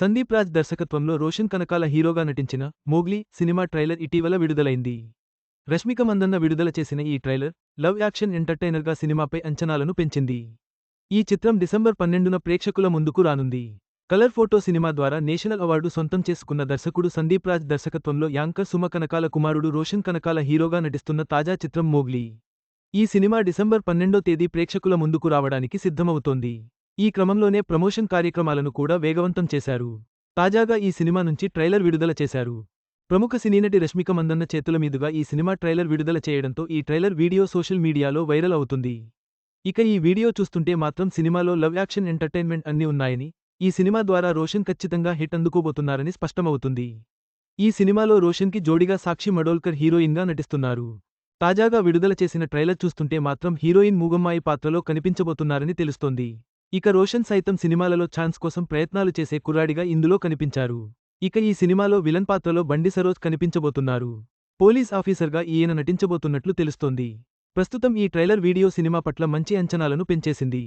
సందీప్ రాజ్ దర్శకత్వంలో రోషన్ కనకాల హీరోగా నటించిన మోగ్లీ సినిమా ట్రైలర్ ఇటీవల విడుదలైంది. రష్మిక మందన్న విడుదల చేసిన ఈ ట్రైలర్ లవ్ యాక్షన్ ఎంటర్టైనర్గా సినిమాపై అంచనాలను పెంచింది. ఈ చిత్రం డిసెంబర్ పన్నెండున ప్రేక్షకుల ముందుకు రానుంది. కలర్ ఫోటో సినిమా ద్వారా నేషనల్ అవార్డు సొంతం చేసుకున్న దర్శకుడు సందీప్ రాజ్ దర్శకత్వంలో యాంకర్ సుమ కనకాల కుమారుడు రోషన్ కనకాల హీరోగా నటిస్తున్న తాజా చిత్రం మోగ్లీ. ఈ సినిమా డిసెంబర్ పన్నెండో తేదీ ప్రేక్షకుల ముందుకు రావడానికి సిద్ధమవుతోంది. ఈ క్రమంలోనే ప్రమోషన్ కార్యక్రమాలను కూడా వేగవంతం చేశారు. తాజాగా ఈ సినిమా నుంచి ట్రైలర్ విడుదల చేశారు. ప్రముఖ సినీనటి రష్మిక మందన్న చేతుల మీదుగా ఈ సినిమా ట్రైలర్ విడుదల చేయడంతో ఈ ట్రైలర్ వీడియో సోషల్ మీడియాలో వైరల్ అవుతుంది. ఇక ఈ వీడియో చూస్తుంటే మాత్రం సినిమాలో లవ్ యాక్షన్ ఎంటర్టైన్మెంట్ అన్నీ ఉన్నాయని ఈ సినిమా ద్వారా రోషన్ ఖచ్చితంగా హిట్ అందుకోబోతున్నారని స్పష్టమవుతుంది. ఈ సినిమాలో రోషన్కి జోడిగా సాక్షి మడోల్కర్ హీరోయిన్గా నటిస్తున్నారు. తాజాగా విడుదల చేసిన ట్రైలర్ చూస్తుంటే మాత్రం హీరోయిన్ మూగమ్మాయి పాత్రలో కనిపించబోతున్నారని తెలుస్తోంది. ఇక రోషన్ సైతం సినిమాలలో ఛాన్స్ కోసం ప్రయత్నాలు చేసే కుర్రాడిగా ఇందులో కనిపించారు. ఇక ఈ సినిమాలో విలన్ పాత్రలో బండి సరోజ్ కనిపించబోతున్నారు. పోలీస్ ఆఫీసర్గా ఈయన నటించబోతున్నట్లు తెలుస్తోంది. ప్రస్తుతం ఈ ట్రైలర్ వీడియో సినిమా పట్ల మంచి అంచనాలను పెంచేసింది.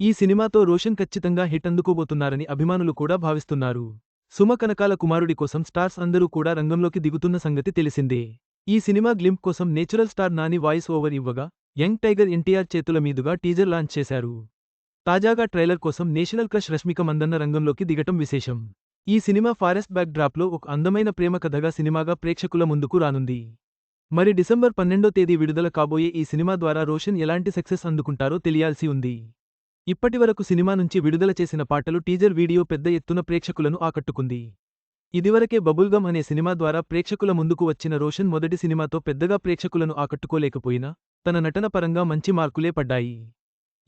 ఈ సినిమాతో రోషన్ ఖచ్చితంగా హిట్ అందుకోబోతున్నారని అభిమానులు కూడా భావిస్తున్నారు. సుమ కనకాల కుమారుడి కోసం స్టార్స్ అందరూ కూడా రంగంలోకి దిగుతున్న సంగతి తెలిసిందే. ఈ సినిమా గ్లింప్ కోసం natural star Nani voice over ఇవ్వగా యంగ్ టైగర్ ఎన్టీఆర్ చేతుల మీదుగా టీజర్ లాంచ్ చేశారు. తాజాగా ట్రైలర్ కోసం నేషనల్ క్రష్ రష్మిక మందన్న రంగంలోకి దిగటం విశేషం. ఈ సినిమా ఫారెస్ట్ బ్యాక్ డ్రాప్లో ఒక అందమైన ప్రేమ కథగా సినిమాగా ప్రేక్షకుల ముందుకు రానుంది. మరి డిసెంబర్ పన్నెండో తేదీ విడుదల కాబోయే ఈ సినిమా ద్వారా రోషన్ ఎలాంటి సక్సెస్ అందుకుంటారో తెలియాల్సి ఉంది. ఇప్పటివరకు సినిమా నుంచి విడుదల చేసిన పాటలు టీజర్ వీడియో పెద్ద ఎత్తున ప్రేక్షకులను ఆకట్టుకుంది. ఇదివరకే బబుల్గమ్ అనే సినిమా ద్వారా ప్రేక్షకుల ముందుకు వచ్చిన రోషన్ మొదటి సినిమాతో పెద్దగా ప్రేక్షకులను ఆకట్టుకోలేకపోయినా తన నటన పరంగా మంచి మార్కులే పడ్డాయి.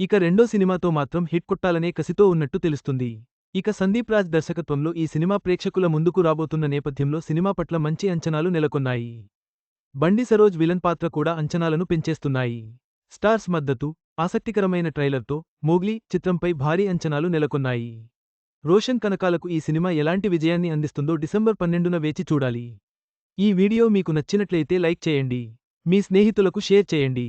ఇక రెండో సినిమాతో మాత్రం హిట్ కొట్టాలనే కసితో ఉన్నట్టు తెలుస్తుంది. ఇక సందీప్ రాజ్ దర్శకత్వంలో ఈ సినిమా ప్రేక్షకుల ముందుకు రాబోతున్న నేపథ్యంలో సినిమా పట్ల మంచి అంచనాలు నెలకొన్నాయి. బండి సరోజ్ విలన్ పాత్ర కూడా అంచనాలను పెంచేస్తున్నాయి. స్టార్స్ మద్దతు ఆసక్తికరమైన ట్రైలర్తో మోగ్లీ చిత్రంపై భారీ అంచనాలు నెలకొన్నాయి. రోషన్ కనకాలకు ఈ సినిమా ఎలాంటి విజయాన్ని అందిస్తుందో డిసెంబర్ పన్నెండున వేచి చూడాలి. ఈ వీడియో మీకు నచ్చినట్లయితే లైక్ చేయండి. మీ స్నేహితులకు షేర్ చేయండి.